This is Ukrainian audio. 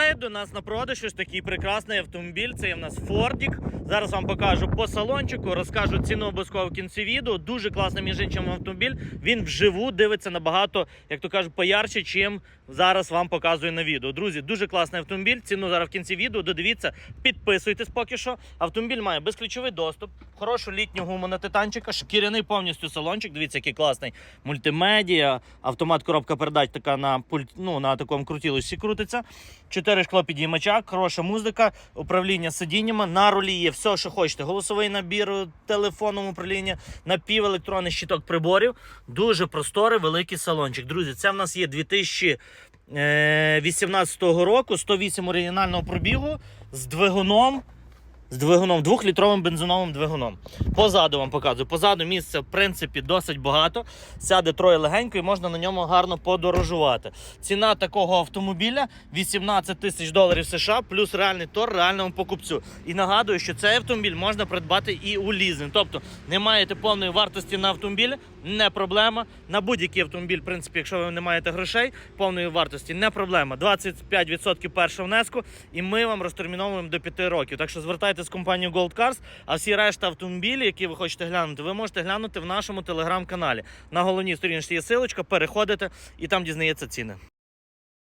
До нас на продаж ось такий прекрасний автомобіль. Це є в нас Фордік. Зараз вам покажу по салончику, розкажу ціну обов'язково в кінці відео. Дуже класний між іншим автомобіль. Він вживу дивиться набагато, як то кажуть, поярче, чим зараз вам показую на відео. Друзі, дуже класний автомобіль. Ціну зараз в кінці відео. Додивіться, підписуйтесь поки що. Автомобіль має безключовий доступ, хорошу літню гуму на титанчика, шкіряний повністю салончик. Дивіться, який класний мультимедіа, автомат коробка передач така на пульт, ну на такому крутілочці крутиться. Чотири шкло підіймача, хороша музика, управління сидіннями. На рулі є все, що хочете. Голосовий набір, телефоном управління, напівелектронний щиток приборів. Дуже просторий, великий салончик. Друзі, це в нас є 2018 року, 108 оригінального пробігу з двигуном. З двигуном, двохлітровим бензиновим двигуном. Позаду вам показую. Позаду місця, в принципі, досить багато. Сяде троє легенько і можна на ньому гарно подорожувати. Ціна такого автомобіля 18 тисяч доларів США, плюс реальний тор реальному покупцю. І нагадую, що цей автомобіль можна придбати і у лізинг. Тобто не маєте повної вартості на автомобілі, не проблема. На будь-який автомобіль, в принципі, якщо ви не маєте грошей, повної вартості не проблема. 25% першого внеску, і ми вам розтерміновуємо до 5 років. Так що звертайтеся з компанією Gold Cars, а всі решта автомобілі, які ви хочете глянути, ви можете глянути в нашому телеграм-каналі. На головній сторінці є силочка, переходите і там дізнається ціни.